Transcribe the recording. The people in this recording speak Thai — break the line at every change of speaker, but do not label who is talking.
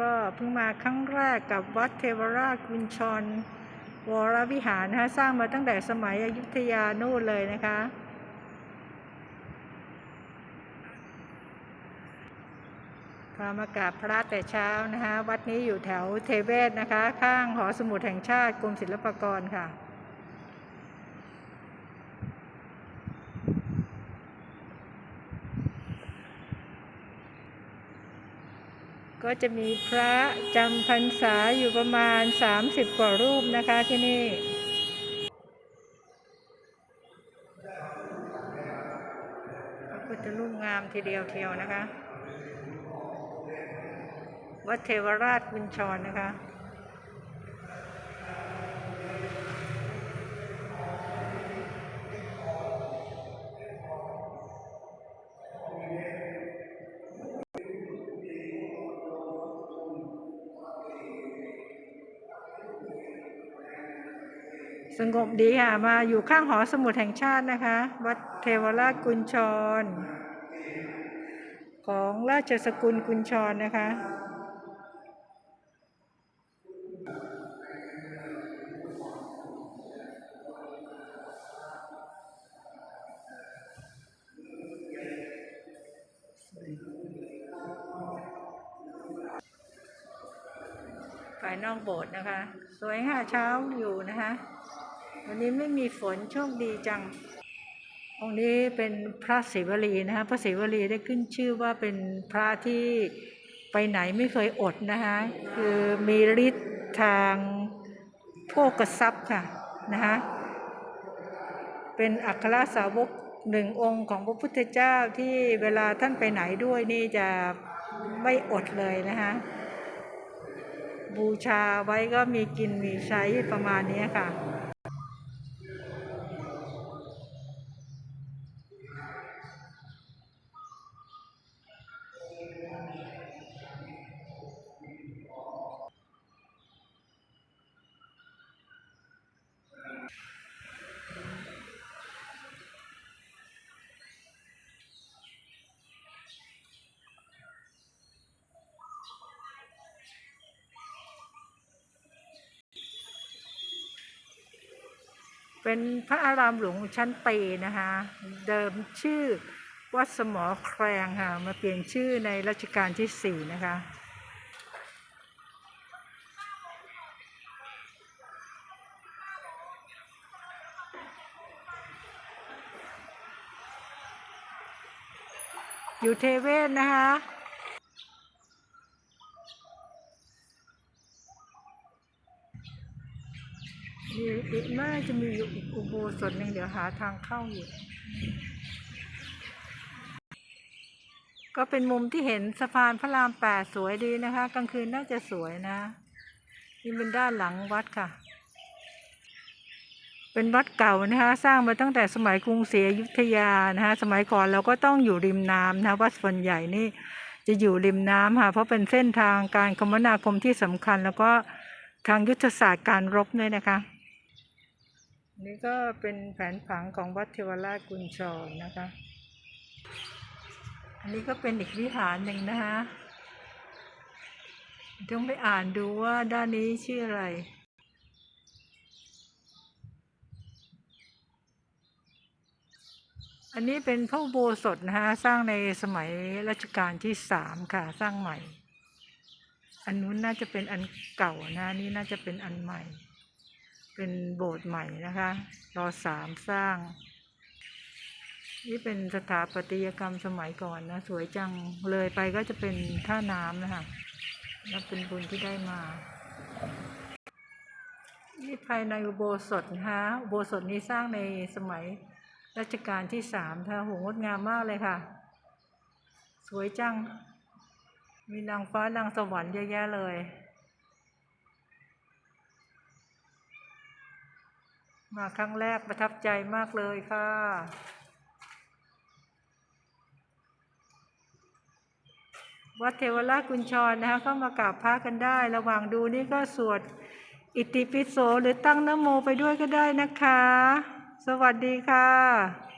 ก็เพิ่งมาครั้งแรกกับวัดเทวราชกุญชร วรวิหารนะคะสร้างมาตั้งแต่สมัยอยุธยานู่นเลยนะคะพามากราบพระแต่เช้านะคะ วัดนี้อยู่แถวเทเวศนะคะ ข้างหอสมุดแห่งชาติกรมศิลปากรค่ะ ก็จะมีพระจำพรรษาอยู่ประมาณ 30 กว่ารูปนะคะที่นี่พระพุทธรูปงามทีเดียวเทียวนะคะ วัดเทวราชบุญชรนะคะ สงบดีค่ะมาอยู่ข้างหอสมุดแห่งชาตินะคะ วัดเทวราชกุญชร ของราชสกุลกุญชรนะคะายนอกโบสถ์นะคะ สวยค่ะเช้าอยู่นะคะ วันนี้ไม่มีฝนโชคดีจัง องค์นี้เป็นพระศิวลีนะคะ พระศิวลีได้ขึ้นชื่อว่าเป็นพระที่ไปไหนไม่เคยอดนะคะ คือมีฤทธิ์ทางโภกทรัพย์ค่ะนะคะเป็นอัครสาวกหนึ่งองค์ของพระพุทธเจ้าที่เวลาท่านไปไหนด้วยนี่จะไม่อดเลยนะคะ บูชาไว้ก็มีกินมีใช้ประมาณนี้ค่ะ เป็นพระอารามหลวงชั้นปีนะคะ เดิมชื่อวัดสมอแครงค่ะ มาเปลี่ยนชื่อในรัชกาลที่สี่นะคะอยู่เทเวศนะคะ มีอีกน่าจะมีอยู่อีกอุโบสถหนึ่งเดี๋ยวหาทางเข้าอยู่ ก็เป็นมุมที่เห็นสะพานพระรามแปดสวยดีนะคะ กลางคืนน่าจะสวยนะ นี่เป็นด้านหลังวัดค่ะ เป็นวัดเก่านะคะ สร้างมาตั้งแต่สมัยกรุงศรีอยุธยานะคะสมัยก่อนเราก็ต้องอยู่ริมน้ำนะคะวัดส่วนใหญ่นี่จะอยู่ริมน้ำค่ะ เพราะเป็นเส้นทางการคมนาคมที่สำคัญแล้วก็ทางยุทธศาสตร์การรบด้วยนะคะ นี่ก็เป็นแผนผังของวัดเทวราชกุญชรนะคะ อันนี้ก็เป็นอีกวิหารหนึ่งนะคะต้องไปอ่านดูว่าด้านนี้ชื่ออะไร อันนี้เป็นพระโบสถนะคะสร้างในสมัยรัชกาลที่สามค่ะสร้างใหม่ อันนู้นน่าจะเป็นอันเก่านะนี่น่าจะเป็นอันใหม่ เป็นโบสถ์ใหม่นะคะรอสามสร้าง นี่เป็นสถาปัตยกรรมสมัยก่อนนะ สวยจังเลยไปก็จะเป็นท่าน้ำนะคะนับเป็นบุญที่ได้มา นี่ภายในอุโบสถนะคะอุโบสถนี้สร้างในสมัยรัชกาลที่สามค่ะโหงดงามมากเลยค่ะ สวยจัง มีนางฟ้านางสวรรค์เยอะแยะเลย มาครั้งแรกประทับใจมากเลยค่ะ วัดเทวราชกุญชรนะคะเข้ามากราบพระกันได้ ระหว่างดูนี่ก็สวดอิติปิโสหรือตั้งนโมไปด้วยก็ได้นะคะ สวัสดีค่ะ